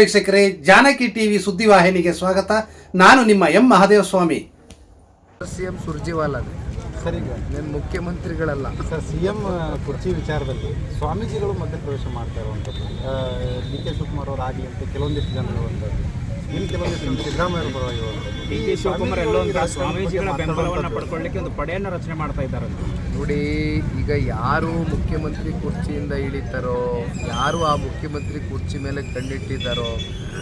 ವೀಕ್ಷಕರೇ ಜಾನಕಿ ಟಿವಿ ಸುದ್ದಿವಾಹಿನಿಗೆ ಸ್ವಾಗತ. ನಾನು ನಿಮ್ಮ ಎಂ ಮಹಾದೇವ ಸ್ವಾಮಿ ಸಿಎಂ ಸುರ್ಜಿವಾಲ ನಾನು నేను ಮುಖ್ಯಮಂತ್ರಿಗಳಲ್ಲ. ಸರ್ ಸಿ ಎಂ ಕುರ್ಚಿ ವಿಚಾರದಲ್ಲಿ ಸ್ವಾಮೀಜಿಗಳು ಮಧ್ಯಪ್ರವೇಶ ಮಾಡ್ತಾ ಇರುವಂಥದ್ದು. ಡಿ ಕೆ ಶಿವಕುಮಾರ್ ಅವರು ಆಗಲಿ ಅಂತ ಕೆಲವೊಂದಿಷ್ಟು ಜನ ಇರುವಂಥದ್ದು ಇನ್ನು ಕೆಲವೊಂದಿಷ್ಟು ಸಿದ್ದರಾಮಯ್ಯ ಪರವಾಗಿ ಇರುವಂಥದ್ದು ಡಿ ಕೆ ಶಿವಕುಮಾರ್ ಎಲ್ಲೋ ಒಂದು ಸ್ವಾಮೀಜಿಗಳ ಬೆಂಬಲವನ್ನು ಪಡ್ಕೊಳ್ಳಿಕ್ಕೆ ಒಂದು ಪಡೆಯನ್ನು ರಚನೆ ಮಾಡ್ತಾ ಇದ್ದಾರೆ ಅಂತ. ನೋಡಿ ಈಗ ಯಾರು ಮುಖ್ಯಮಂತ್ರಿ ಕುರ್ಚಿಯಿಂದ ಇಳಿತಾರೋ ಯಾರು ಆ ಮುಖ್ಯಮಂತ್ರಿ ಕುರ್ಚಿ ಮೇಲೆ ಕಣ್ಣಿಟ್ಟಿದ್ದಾರೋ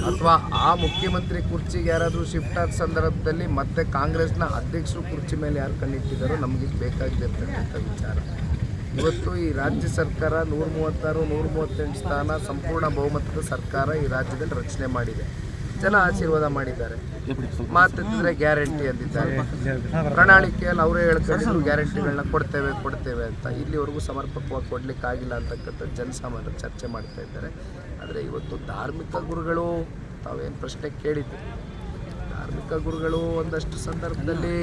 ಅಥವಾ ಆ ಮುಖ್ಯಮಂತ್ರಿ ಕುರ್ಚಿಗೆ ಯಾರಾದರೂ ಶಿಫ್ಟ್ ಆದ ಸಂದರ್ಭದಲ್ಲಿ ಮತ್ತೆ ಕಾಂಗ್ರೆಸ್ನ ಅಧ್ಯಕ್ಷರು ಕುರ್ಚಿ ಮೇಲೆ ಯಾರು ಕಣ್ಣಿಟ್ಟಿದ್ದಾರೋ ನಮಗೆ ಬೇಕಾಗಿರ್ತಕ್ಕಂಥ ವಿಚಾರ. ಇವತ್ತು ಈ ರಾಜ್ಯ ಸರ್ಕಾರ ನೂರ ಮೂವತ್ತಾರು ನೂರ ಮೂವತ್ತೆಂಟು ಸ್ಥಾನ ಸಂಪೂರ್ಣ ಬಹುಮತದ ಸರ್ಕಾರ ಈ ರಾಜ್ಯದಲ್ಲಿ ರಚನೆ ಮಾಡಿದೆ. ಜನ ಆಶೀರ್ವಾದ ಮಾಡಿದ್ದಾರೆ. ಮಾತೆತ್ತಿದ್ರೆ ಗ್ಯಾರಂಟಿ ಅಂದಿದ್ದಾರೆ. ಪ್ರಣಾಳಿಕೆಯಲ್ಲಿ ಅವರೇ ಹೇಳ್ಕೊಂಡಿದ್ರು ಗ್ಯಾರಂಟಿಗಳನ್ನ ಕೊಡ್ತೇವೆ ಕೊಡ್ತೇವೆ ಅಂತ. ಇಲ್ಲಿವರೆಗೂ ಸಮರ್ಪಕವಾಗಿ ಕೊಡ್ಲಿಕ್ಕೆ ಆಗಿಲ್ಲ ಅಂತಕ್ಕಂಥ ಜನಸಾಮಾನ್ಯರು ಚರ್ಚೆ ಮಾಡ್ತಾ ಇದ್ದಾರೆ. ಆದರೆ ಇವತ್ತು ಧಾರ್ಮಿಕ ಗುರುಗಳು ತಾವೇನು ಪ್ರಶ್ನೆ ಕೇಳಿದ್ರು? ಧಾರ್ಮಿಕ ಗುರುಗಳು ಒಂದಷ್ಟು ಸಂದರ್ಭದಲ್ಲಿ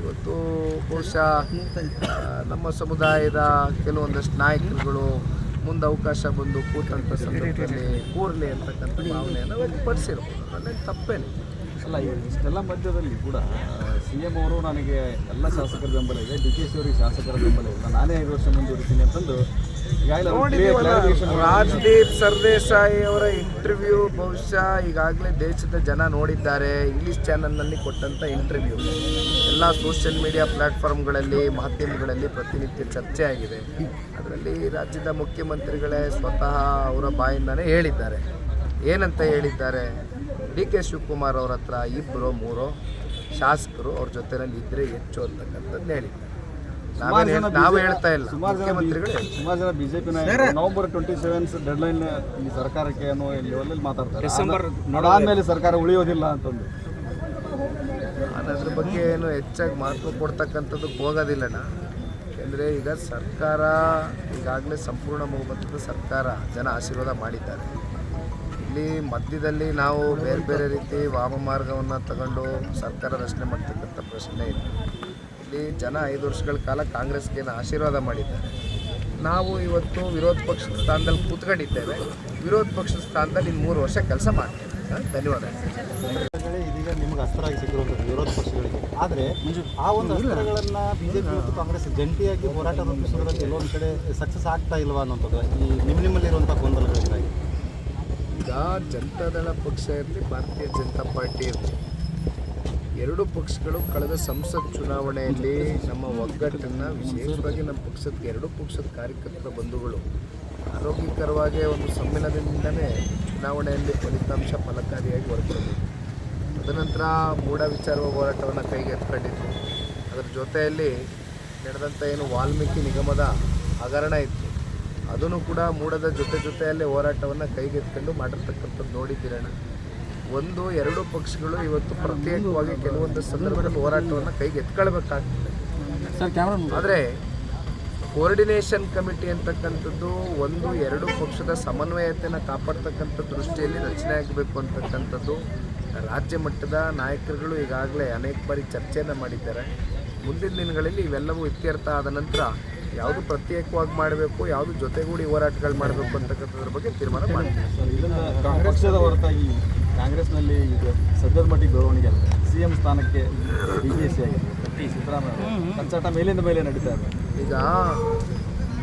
ಇವತ್ತು ಬಹುಶಃ ನಮ್ಮ ಸಮುದಾಯದ ಕೆಲವೊಂದಷ್ಟು ನಾಯಕರುಗಳು ಮುಂದೆ ಅವಕಾಶ ಬಂದು ಕೂತಂಥ ಸಂದರ್ಭದಲ್ಲಿ ಕೂರಲಿ ಅಂತಕ್ಕಂಥ ಭಾವನೆಯನ್ನು ವ್ಯಕ್ತಪಡಿಸಿರ್ಬೋದು ಅದರಲ್ಲಿ ತಪ್ಪೇನೆ? ಅಲ್ಲ ಇಷ್ಟೆಲ್ಲ ಮಧ್ಯದಲ್ಲಿ ಕೂಡ ಸಿ ಎಂ ಅವರು ನನಗೆ ಎಲ್ಲ ಶಾಸಕರ ಬೆಂಬಲ ಇದೆ ಡಿ ಕೆ ಶಿ ಅವರಿಗೆ ಶಾಸಕರ ಬೆಂಬಲ ಇಲ್ಲ. ನಾನೇ ಐದು ವರ್ಷ ಮುಂದುವರಿತೀನಿ ಅಂತಂದು ಮಾಡಿ- ರಾಜ್ದೀಪ್ ಸರ್ದೇಸಾಯಿ ಅವರ ಇಂಟರ್ವ್ಯೂ ಬಹುಶಃ ಈಗಾಗಲೇ ದೇಶದ ಜನ ನೋಡಿದ್ದಾರೆ. ಇಂಗ್ಲಿಷ್ ಚಾನಲ್ನಲ್ಲಿ ಕೊಟ್ಟಂಥ ಇಂಟರ್ವ್ಯೂ ಎಲ್ಲ ಸೋಷಿಯಲ್ ಮೀಡಿಯಾ ಪ್ಲ್ಯಾಟ್ಫಾರ್ಮ್ಗಳಲ್ಲಿ ಮಾಧ್ಯಮಗಳಲ್ಲಿ ಪ್ರತಿನಿತ್ಯ ಚರ್ಚೆ ಆಗಿದೆ. ಅದರಲ್ಲಿ ರಾಜ್ಯದ ಮುಖ್ಯಮಂತ್ರಿಗಳೇ ಸ್ವತಃ ಅವರ ಬಾಯಿಂದನೇ ಹೇಳಿದ್ದಾರೆ. ಏನಂತ ಹೇಳಿದ್ದಾರೆ? ಡಿ ಕೆ ಶಿವಕುಮಾರ್ ಅವ್ರ ಹತ್ರ ಇಬ್ಬರು ಮೂರು ಶಾಸಕರು ಅವ್ರ ಜೊತೆಯಲ್ಲಿ ಇದ್ದರೆ ಹೆಚ್ಚು ಅಂತಕ್ಕಂಥದ್ದು ಹೇಳಿದ್ದಾರೆ. ಸುಮಾರು ಜನ ನಾವು ಹೇಳ್ತಾ ಇಲ್ಲ. ಸುಮಾರು ಜನ. ಸುಮಾರು ಜನ ಬಿಜೆಪಿ ನಾಯಕರು November twenty sevens deadline ಈ ಸರ್ಕಾರಕ್ಕೆ ಅನ್ನೋ ಲೆವೆಲಲ್ಲಿ ಮಾತಾಡ್ತಾರೆ. ಡಿಸೆಂಬರ್ ಅದಾದ್ಮೇಲೆ ಸರ್ಕಾರ ಉಳಿಯೋದಿಲ್ಲ ಅಂತಂದು. ನಾನು ಅದ್ರ ಬಗ್ಗೆ ಏನು ಹೆಚ್ಚಾಗಿ ಮಹತ್ವ ಕೊಡ್ತಕ್ಕಂಥದ್ದಕ್ಕೆ ಹೋಗೋದಿಲ್ಲ ಯಾಕೆಂದರೆ ಈಗ ಸರ್ಕಾರ ಈಗಾಗಲೇ ಸಂಪೂರ್ಣ ಬಹುಮತದ ಸರ್ಕಾರ ಜನ ಆಶೀರ್ವಾದ ಮಾಡಿದ್ದಾರೆ. ಇಲ್ಲಿ ಮಧ್ಯದಲ್ಲಿ ನಾವು ಬೇರೆ ಬೇರೆ ರೀತಿ ವಾಮ ಮಾರ್ಗವನ್ನು ತಗೊಂಡು ಸರ್ಕಾರ ರಚನೆ ಮಾಡ್ತಕ್ಕಂಥ ಪ್ರಶ್ನೆ ಇಲ್ಲ. ಇಲ್ಲಿ ಜನ ಐದು ವರ್ಷಗಳ ಕಾಲ ಕಾಂಗ್ರೆಸ್ಗೆ ಆಶೀರ್ವಾದ ಮಾಡಿದ್ದಾರೆ. ನಾವು ಇವತ್ತು ವಿರೋಧ ಪಕ್ಷದ ಸ್ಥಾನದಲ್ಲಿ ಕೂತ್ಕೊಂಡಿದ್ದೇವೆ. ವಿರೋಧ ಪಕ್ಷದ ಸ್ಥಾನದಲ್ಲಿ ಇನ್ನು ಮೂರು ವರ್ಷ ಕೆಲಸ ಮಾಡ್ತೇವೆ. ಹಾಂ, ಧನ್ಯವಾದ. ಅಸ್ತ್ರಗಳೇ ಇದೀಗ ನಿಮ್ಗೆ ಅಸ್ತ್ರವಾಗಿ ಸಿಕ್ಕಿರುವಂಥದ್ದು ವಿರೋಧ ಪಕ್ಷಗಳಿಗೆ. ಆದರೆ ಆ ಒಂದು ಅಸ್ತ್ರಗಳನ್ನು ಬಿಜೆಪಿ ಮತ್ತು ಕಾಂಗ್ರೆಸ್ ಜಂಟಿಯಾಗಿ ಹೋರಾಟ ರೂಪಿಸೋದ್ರಲ್ಲಿ ಕೆಲವೊಂದು ಕಡೆ ಸಕ್ಸಸ್ ಆಗ್ತಾ ಇಲ್ವಾ ಅನ್ನೋಂಥದ್ದು ಈ ನಿಮ್ಮ ನಿಮ್ಮಲ್ಲಿರುವಂಥ ಗೊಂದಲಗಳಿಂದಾಗಿ. ಈಗ ಜನತಾದಳ ಪಕ್ಷ ಇರಲಿ ಭಾರತೀಯ ಜನತಾ ಪಾರ್ಟಿ ಇರಲಿ. ಎರಡು ಪಕ್ಷಗಳು ಕಳೆದ ಸಂಸತ್ ಚುನಾವಣೆಯಲ್ಲಿ ನಮ್ಮ ಒಗ್ಗಟ್ಟನ್ನು ವಿಶೇಷವಾಗಿ ನಮ್ಮ ಪಕ್ಷದ ಎರಡು ಪಕ್ಷದ ಕಾರ್ಯಕರ್ತರ ಬಂಧುಗಳು ಆರೋಗ್ಯಕರವಾಗಿ ಒಂದು ಸಮ್ಮೇಳನದಿಂದಲೇ ಚುನಾವಣೆಯಲ್ಲಿ ಫಲಿತಾಂಶ ಫಲಕಾರಿಯಾಗಿ ಹೊರಬಂದಿದೆ ತದನಂತರ ಮೂಢ ವಿಚಾರ ಹೋರಾಟವನ್ನು ಕೈಗೆ ಎತ್ಕೊಂಡಿದ್ರು. ಅದರ ಜೊತೆಯಲ್ಲಿ ನಡೆದಂಥ ಏನು ವಾಲ್ಮೀಕಿ ನಿಗಮದ ಹಗರಣ ಇತ್ತು. ಅದನ್ನು ಕೂಡ ಮೂಡದ ಜೊತೆ ಜೊತೆಯಲ್ಲೇ ಹೋರಾಟವನ್ನು ಕೈಗೆತ್ಕೊಂಡು ಮಾಡಿರ್ತಕ್ಕಂಥದ್ದು ನೋಡಿದ್ದೀರಣ್ಣ ಒಂದು ಎರಡು ಪಕ್ಷಗಳು ಇವತ್ತು ಪ್ರತ್ಯೇಕವಾಗಿ ಕೆಲವೊಂದು ಸಂದರ್ಭದಲ್ಲಿ ಹೋರಾಟವನ್ನು ಕೈಗೆ ಎತ್ಕೊಳ್ಬೇಕಾಗ್ತದೆ ಆದರೆ ಕೋರ್ಡಿನೇಷನ್ ಕಮಿಟಿ ಅಂತಕ್ಕಂಥದ್ದು ಒಂದು ಎರಡು ಪಕ್ಷದ ಸಮನ್ವಯತೆಯನ್ನು ಕಾಪಾಡ್ತಕ್ಕಂಥ ದೃಷ್ಟಿಯಲ್ಲಿ ರಚನೆ ಆಗಬೇಕು ಅಂತಕ್ಕಂಥದ್ದು ರಾಜ್ಯ ಮಟ್ಟದ ನಾಯಕರುಗಳು ಈಗಾಗಲೇ ಅನೇಕ ಬಾರಿ ಚರ್ಚೆಯನ್ನು ಮಾಡಿದ್ದಾರೆ. ಮುಂದಿನ ದಿನಗಳಲ್ಲಿ ಇವೆಲ್ಲವೂ ಇತ್ಯರ್ಥ ಆದ ನಂತರ ಯಾವುದು ಪ್ರತ್ಯೇಕವಾಗಿ ಮಾಡಬೇಕು ಯಾವುದು ಜೊತೆಗೂಡಿ ಹೋರಾಟಗಳು ಮಾಡಬೇಕು ಅಂತಕ್ಕಂಥದ್ರ ಬಗ್ಗೆ ತೀರ್ಮಾನ ಮಾಡ್ತೀವಿ. ಕಾಂಗ್ರೆಸ್ನಲ್ಲಿ ಈಗ ಸದ್ಯದ ಮಟ್ಟಿಗೆ ಬೆಳವಣಿಗೆ ಅಲ್ಲ. ಸಿ ಎಂ ಸ್ಥಾನಕ್ಕೆ ಬಿ ಜೆ ಸಿ ಆಗಿದೆ ಸಿದ್ದರಾಮಯ್ಯ ಅವರು. ಕಚ್ಚಾಟ ಮೇಲಿಂದ ಮೇಲೆ ನಡೀತಾ ಇದೆ. ಈಗ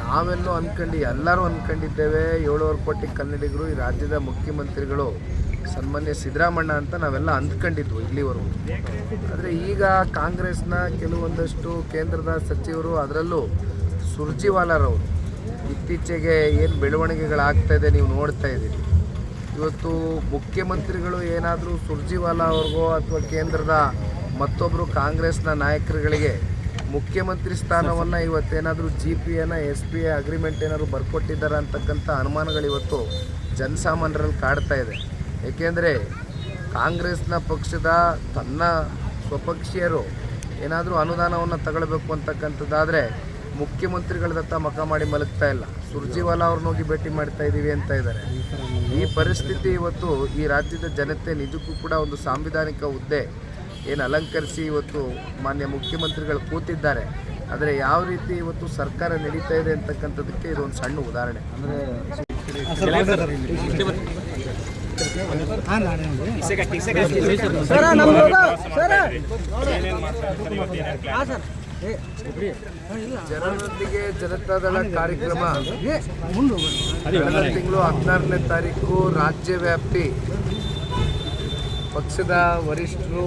ನಾವೆಲ್ಲೂ ಅಂದ್ಕೊಂಡು ಎಲ್ಲರೂ ಅಂದ್ಕೊಂಡಿದ್ದೇವೆ ಏಳುವರೆ ಕೋಟಿ ಕನ್ನಡಿಗರು ಈ ರಾಜ್ಯದ ಮುಖ್ಯಮಂತ್ರಿಗಳು ಸನ್ಮಾನ್ಯ ಸಿದ್ದರಾಮಣ್ಣ ಅಂತ ನಾವೆಲ್ಲ ಅಂದ್ಕೊಂಡಿದ್ವು ಇಲ್ಲಿವರೆಗೂ. ಆದರೆ ಈಗ ಕಾಂಗ್ರೆಸ್ನ ಕೆಲವೊಂದಷ್ಟು ಕೇಂದ್ರದ ಸಚಿವರು ಅದರಲ್ಲೂ ಸುರ್ಜಿವಾಲಾರವರು. ಇತ್ತೀಚೆಗೆ ಏನು ಬೆಳವಣಿಗೆಗಳಾಗ್ತಾ ಇದೆ ನೀವು ನೋಡ್ತಾ ಇದ್ದೀರಿ. ಇವತ್ತು ಮುಖ್ಯಮಂತ್ರಿಗಳು ಏನಾದರೂ ಸುರ್ಜಿವಾಲಾ ಅವ್ರಿಗೋ ಅಥವಾ ಕೇಂದ್ರದ ಮತ್ತೊಬ್ಬರು ಕಾಂಗ್ರೆಸ್ನ ನಾಯಕರುಗಳಿಗೆ ಮುಖ್ಯಮಂತ್ರಿ ಸ್ಥಾನವನ್ನು ಇವತ್ತೇನಾದರೂ G P N, S P A agreement ಏನಾದರೂ ಬರ್ಕೊಟ್ಟಿದ್ದಾರೆ ಅಂತಕ್ಕಂಥ ಅನುಮಾನಗಳು ಇವತ್ತು ಜನಸಾಮಾನ್ಯರಲ್ಲಿ ಕಾಡ್ತಾ ಇದೆ. ಏಕೆಂದರೆ ಕಾಂಗ್ರೆಸ್ನ ಪಕ್ಷದ ತನ್ನ ಸ್ವಪಕ್ಷೀಯರು ಏನಾದರೂ ಅನುದಾನವನ್ನು ತಗೊಳ್ಬೇಕು ಅಂತಕ್ಕಂಥದ್ದಾದರೆ ಮುಖ್ಯಮಂತ್ರಿಗಳದತ್ತ ಮಖ ಮಾಡಿ ಮಲಗ್ತಾ ಇಲ್ಲ. ಸುರ್ಜಿವಾಲಾ ಅವ್ರನ್ನ ಹೋಗಿ ಭೇಟಿ ಮಾಡ್ತಾ ಇದ್ದೀವಿ ಅಂತ ಇದ್ದಾರೆ ಈ ಪರಿಸ್ಥಿತಿ ಇವತ್ತು ಈ ರಾಜ್ಯದ ಜನತೆ ನಿಜಕ್ಕೂ ಕೂಡ ಒಂದು ಸಾಂವಿಧಾನಿಕ ಹುದ್ದೆ ಏನು ಅಲಂಕರಿಸಿ ಇವತ್ತು ಮಾನ್ಯ ಮುಖ್ಯಮಂತ್ರಿಗಳು ಕೂತಿದ್ದಾರೆ. ಆದರೆ ಯಾವ ರೀತಿ ಇವತ್ತು ಸರ್ಕಾರ ನಡೀತಾ ಇದೆ ಅಂತಕ್ಕಂಥದ್ದಕ್ಕೆ ಇದೊಂದು ಸಣ್ಣ ಉದಾಹರಣೆ. ಅಂದರೆ ಜನರೊಂದಿಗೆ ಜನತಾದಳ ಕಾರ್ಯಕ್ರಮ. ಕಳೆದ ತಿಂಗಳು ಹದಿನಾರನೇ ತಾರೀಕು ರಾಜ್ಯವ್ಯಾಪಿ ಪಕ್ಷದ ವರಿಷ್ಠರು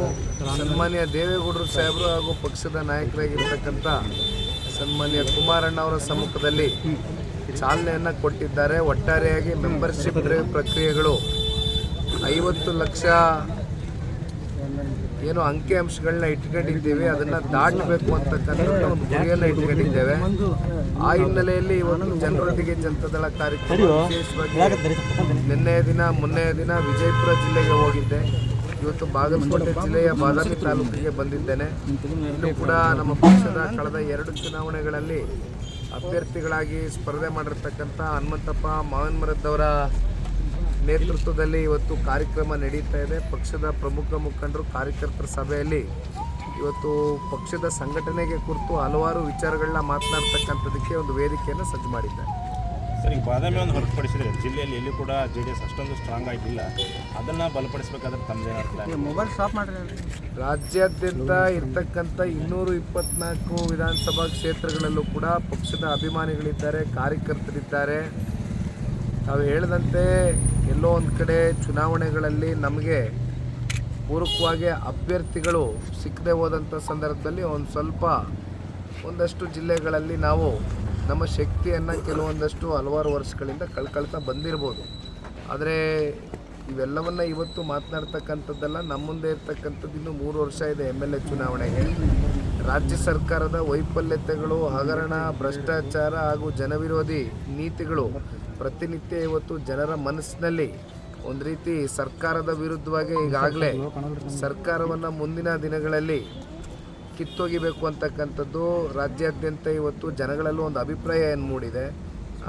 ಸನ್ಮಾನ್ಯ ದೇವೇಗೌಡರು ಸಾಹೇಬರು ಹಾಗೂ ಪಕ್ಷದ ನಾಯಕರಾಗಿರ್ತಕ್ಕಂಥ ಸನ್ಮಾನ್ಯ ಕುಮಾರಣ್ಣ ಅವರ ಸಮ್ಮುಖದಲ್ಲಿ ಚಾಲನೆಯನ್ನು ಕೊಟ್ಟಿದ್ದಾರೆ. ಒಟ್ಟಾರೆಯಾಗಿ ಮೆಂಬರ್ಶಿಪ್ ಪ್ರಕ್ರಿಯೆಗಳು ಐವತ್ತು ಲಕ್ಷ ಏನು ಅಂಕಿ ಅಂಶಗಳನ್ನ ಇಟ್ಕೊಂಡಿದ್ದೀವಿ ಅದನ್ನ ದಾಟಬೇಕು ಅಂತಕ್ಕಂಥ ಒಂದು ಗುರಿಯನ್ನ ಇಟ್ಕೊಂಡಿದ್ದೇವೆ. ಆ ಹಿನ್ನೆಲೆಯಲ್ಲಿ ಇವತ್ತು ಜನರೊಂದಿಗೆ ಜನತಾದಳ ಕಾರ್ಯಕ್ರಮ ವಿಶೇಷವಾಗಿ ನಿನ್ನೆಯ ದಿನ ಮೊನ್ನೆಯ ದಿನ ವಿಜಯಪುರ ಜಿಲ್ಲೆಗೆ ಹೋಗಿದ್ದೆ. ಇವತ್ತು ಬಾಗಲಕೋಟೆ ಜಿಲ್ಲೆಯ ಬಾದಾಮಿ ತಾಲೂಕಿಗೆ ಬಂದಿದ್ದೇನೆ. ಇನ್ನು ಕೂಡ ನಮ್ಮ ಪಕ್ಷದ ಕಳೆದ ಎರಡು ಚುನಾವಣೆಗಳಲ್ಲಿ ಅಭ್ಯರ್ಥಿಗಳಾಗಿ ಸ್ಪರ್ಧೆ ಮಾಡಿರ್ತಕ್ಕಂಥ ಹನುಮಂತಪ್ಪ ಮಾವನ್ ಮರದ್ದವರ ನೇತೃತ್ವದಲ್ಲಿ ಇವತ್ತು ಕಾರ್ಯಕ್ರಮ ನಡೀತಾ ಇದೆ. ಪಕ್ಷದ ಪ್ರಮುಖ ಮುಖಂಡರು ಕಾರ್ಯಕರ್ತರ ಸಭೆಯಲ್ಲಿ ಇವತ್ತು ಪಕ್ಷದ ಸಂಘಟನೆಗೆ ಕುರಿತು ಹಲವಾರು ವಿಚಾರಗಳನ್ನ ಮಾತನಾಡ್ತಕ್ಕಂಥದಕ್ಕೆ ಒಂದು ವೇದಿಕೆಯನ್ನು ಸಜ್ಜು ಮಾಡಿದ್ದಾರೆ. ಸರ್ ಈಗ ಬಾದಾಮಿ ಒಂದು ಹೊರತುಪಡಿಸಿದ್ರೆ ಜಿಲ್ಲೆಯಲ್ಲಿ ಎಲ್ಲಿ ಕೂಡ ಜೆ ಡಿ ಎಸ್ ಅಷ್ಟೊಂದು ಸ್ಟ್ರಾಂಗ್ ಆಗಿಲ್ಲ. ಅದನ್ನು ಬಲಪಡಿಸಬೇಕಾದ್ರೆ ತಮ್ಮದೇನಾಗ್ತದೆ ರಾಜ್ಯಾದ್ಯಂತ ಇರ್ತಕ್ಕಂಥ ಇನ್ನೂರು ಇಪ್ಪತ್ನಾಲ್ಕು ವಿಧಾನಸಭಾ ಕ್ಷೇತ್ರಗಳಲ್ಲೂ ಕೂಡ ಪಕ್ಷದ ಅಭಿಮಾನಿಗಳಿದ್ದಾರೆ ಕಾರ್ಯಕರ್ತರಿದ್ದಾರೆ. ತಾವು ಹೇಳಿದಂತೆ ಎಲ್ಲೋ ಒಂದು ಕಡೆ ಚುನಾವಣೆಗಳಲ್ಲಿ ನಮಗೆ ಪೂರಕವಾಗಿ ಅಭ್ಯರ್ಥಿಗಳು ಸಿಕ್ಕದೆ ಹೋದಂಥ ಸಂದರ್ಭದಲ್ಲಿ ಒಂದು ಸ್ವಲ್ಪ ಒಂದಷ್ಟು ಜಿಲ್ಲೆಗಳಲ್ಲಿ ನಾವು ನಮ್ಮ ಶಕ್ತಿಯನ್ನು ಕೆಲವೊಂದಷ್ಟು ಹಲವಾರು ವರ್ಷಗಳಿಂದ ಕಳ್ಕೊಳ್ತಾ ಬಂದಿರ್ಬೋದು. ಆದರೆ ಇವೆಲ್ಲವನ್ನು ಇವತ್ತು ಮಾತನಾಡ್ತಕ್ಕಂಥದ್ದೆಲ್ಲ, ನಮ್ಮ ಮುಂದೆ ಇರ್ತಕ್ಕಂಥದ್ದು ಇನ್ನೂ ಮೂರು ವರ್ಷ ಇದೆ ಎಂ ಎಲ್ ಎ ಚುನಾವಣೆಗೆ. ರಾಜ್ಯ ಸರ್ಕಾರದ ವೈಫಲ್ಯತೆಗಳು, ಹಗರಣ, ಭ್ರಷ್ಟಾಚಾರ ಹಾಗೂ ಜನವಿರೋಧಿ ನೀತಿಗಳು ಪ್ರತಿನಿತ್ಯ ಇವತ್ತು ಜನರ ಮನಸ್ಸಿನಲ್ಲಿ ಒಂದು ರೀತಿ ಸರ್ಕಾರದ ವಿರುದ್ಧವಾಗಿ ಈಗಾಗಲೇ ಸರ್ಕಾರವನ್ನು ಮುಂದಿನ ದಿನಗಳಲ್ಲಿ ಕಿತ್ತೊಗಿಬೇಕು ಅಂತಕ್ಕಂಥದ್ದು ರಾಜ್ಯಾದ್ಯಂತ ಇವತ್ತು ಜನಗಳಲ್ಲೂ ಒಂದು ಅಭಿಪ್ರಾಯ ಏನು ಮೂಡಿದೆ.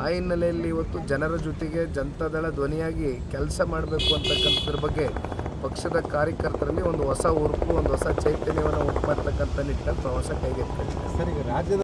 ಆ ಹಿನ್ನೆಲೆಯಲ್ಲಿ ಇವತ್ತು ಜನರ ಜೊತೆಗೆ ಜನತಾದಳ ಧ್ವನಿಯಾಗಿ ಕೆಲಸ ಮಾಡಬೇಕು ಅಂತಕ್ಕಂಥದ್ರ ಬಗ್ಗೆ ಪಕ್ಷದ ಕಾರ್ಯಕರ್ತರಲ್ಲಿ ಒಂದು ಹೊಸ ಉರುಪು ಒಂದು ಹೊಸ ಚೈತನ್ಯವನ್ನು ಉಂಟು ಮಾಡ್ತಕ್ಕಂಥ ನಿಟ್ಟಿನಲ್ಲಿ ಪ್ರವಾಸ ಕೈಗೆತ್ತಿದೆ ಸರ್, ಈಗ ರಾಜ್ಯದ